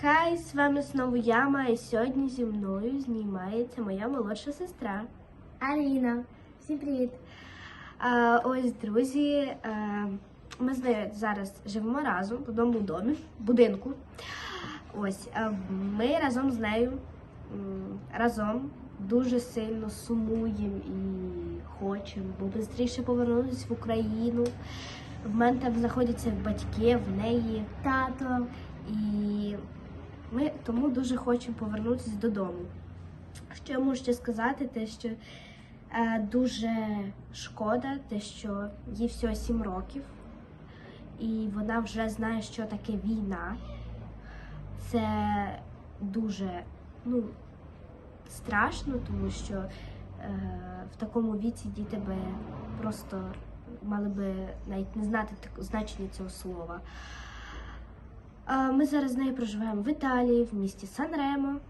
Хай, з вами знову Яма, і сьогодні зі мною знімається моя молодша сестра. Аліна, всім привіт. А, ось, друзі, а, ми з нею зараз живемо разом в одному домі, будинку. Ось, а, ми разом з нею разом дуже сильно сумуємо і хочемо, бо швидше повернутися в Україну. В мене там знаходяться батьки, в неї Тато. І ми тому дуже хочемо повернутися додому. Що я можу ще сказати, те, що е, дуже шкода, те, що їй всього 7 років, і вона вже знає, що таке війна. Це дуже ну, страшно, тому що е, в такому віці діти би просто мали би навіть не знати значення цього слова. Ми зараз з нею проживаємо в Італії, в місті Сан-Ремо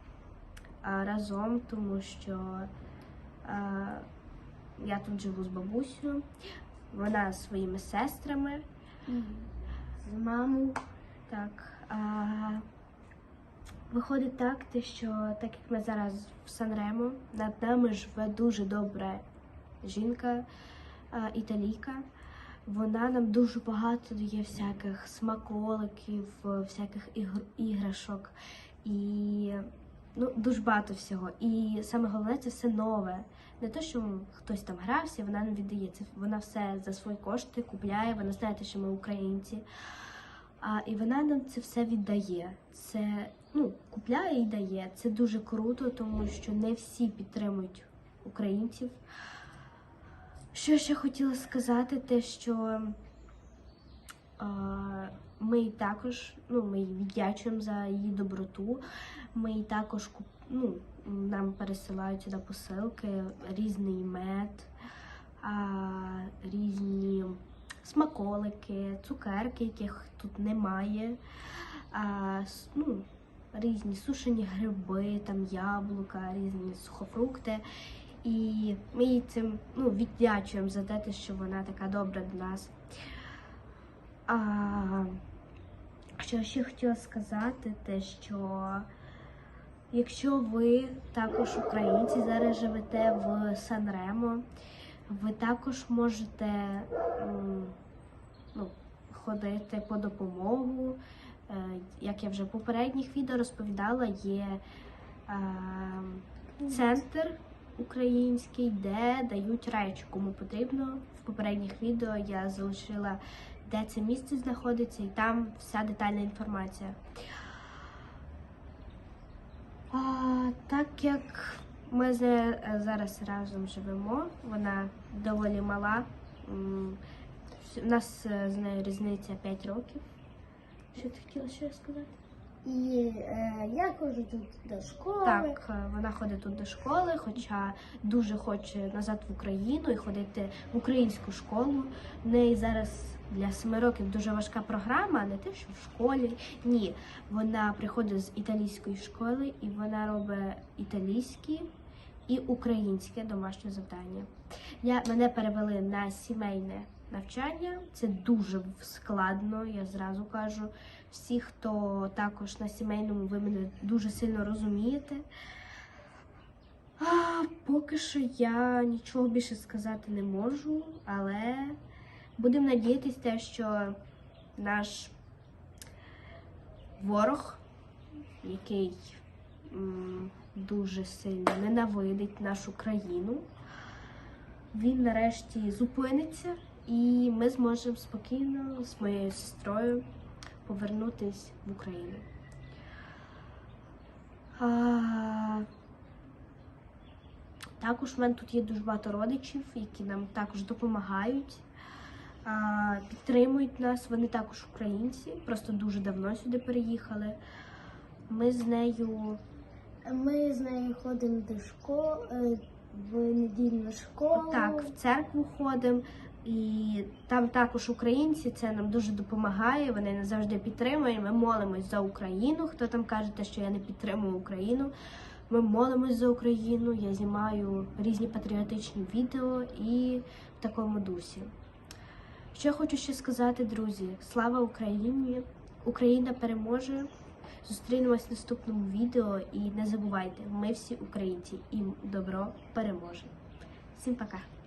разом, тому що я тут живу з бабусею, вона зі своїми сестрами. З мамою. Так. Виходить так, що так як ми зараз в Сан-Ремо, над нами живе дуже добра жінка, італійка. Вона нам дуже багато дає всяких смаколиків, всяких ігр- іграшок і ну, дуже багато всього. І саме головне це все нове. Не те, що хтось там грався, вона нам віддає. Це вона все за свої кошти купляє. Вона знає, що ми українці. А, і вона нам це все віддає. Це ну, купляє і дає. Це дуже круто, тому що не всі підтримують українців. Що ще хотіла сказати, те, що а, ми також ну, ми віддячуємо за її доброту. Ми їй також ну, нам пересилають сюди посилки, різний мед, а, різні смаколики, цукерки, яких тут немає. С- ну, різні сушені гриби, там яблука, різні сухофрукти. І ми їй цим ну, віддячуємо за те, що вона така добра до нас. А, що ще хотіла сказати, те, що якщо ви також українці зараз живете в Сан-Ремо, ви також можете ну, ходити по допомогу. Е, Як я вже в попередніх відео розповідала, є е, центр український, де дають речі, кому потрібно. В попередніх відео я залишила, де це місце знаходиться, і там вся детальна інформація. А, так як ми зараз разом живемо, вона доволі мала. У нас з нею різниця 5 років. Що ти хотіла ще сказати? І е, я ходжу тут до школи. Так, е, вона ходить тут до школи, хоча дуже хоче назад в Україну і ходити в українську школу. В неї зараз для семи років дуже важка програма, не те, що в школі. Ні, вона приходить з італійської школи і вона робить італійські і українське домашнє завдання. Я, мене перевели на сімейне навчання. Це дуже складно, я зразу кажу. Всі, хто також на сімейному, ви мене дуже сильно розумієте. А, поки що я нічого більше сказати не можу, але будемо надіятися, те, що наш ворог, який дуже сильно ненавидить нашу країну, він нарешті зупиниться, і ми зможемо спокійно з моєю сестрою повернутись в Україну. А, також в мене тут є дуже багато родичів, які нам також допомагають, а, підтримують нас. Вони також українці, просто дуже давно сюди переїхали. Ми з нею Ми з нею ходимо до школи, в недільну школу. так в церкву ходимо. І там також українці, це нам дуже допомагає. Вони нас завжди підтримують. Ми молимось за Україну. Хто там каже, що я не підтримую Україну? Ми молимось за Україну. Я знімаю різні патріотичні відео і в такому дусі. Що хочу ще сказати, друзі: слава Україні! Україна переможе. Зустрінемось в наступному відео і не забувайте, ми всі українці, і добро переможе. Всім пока!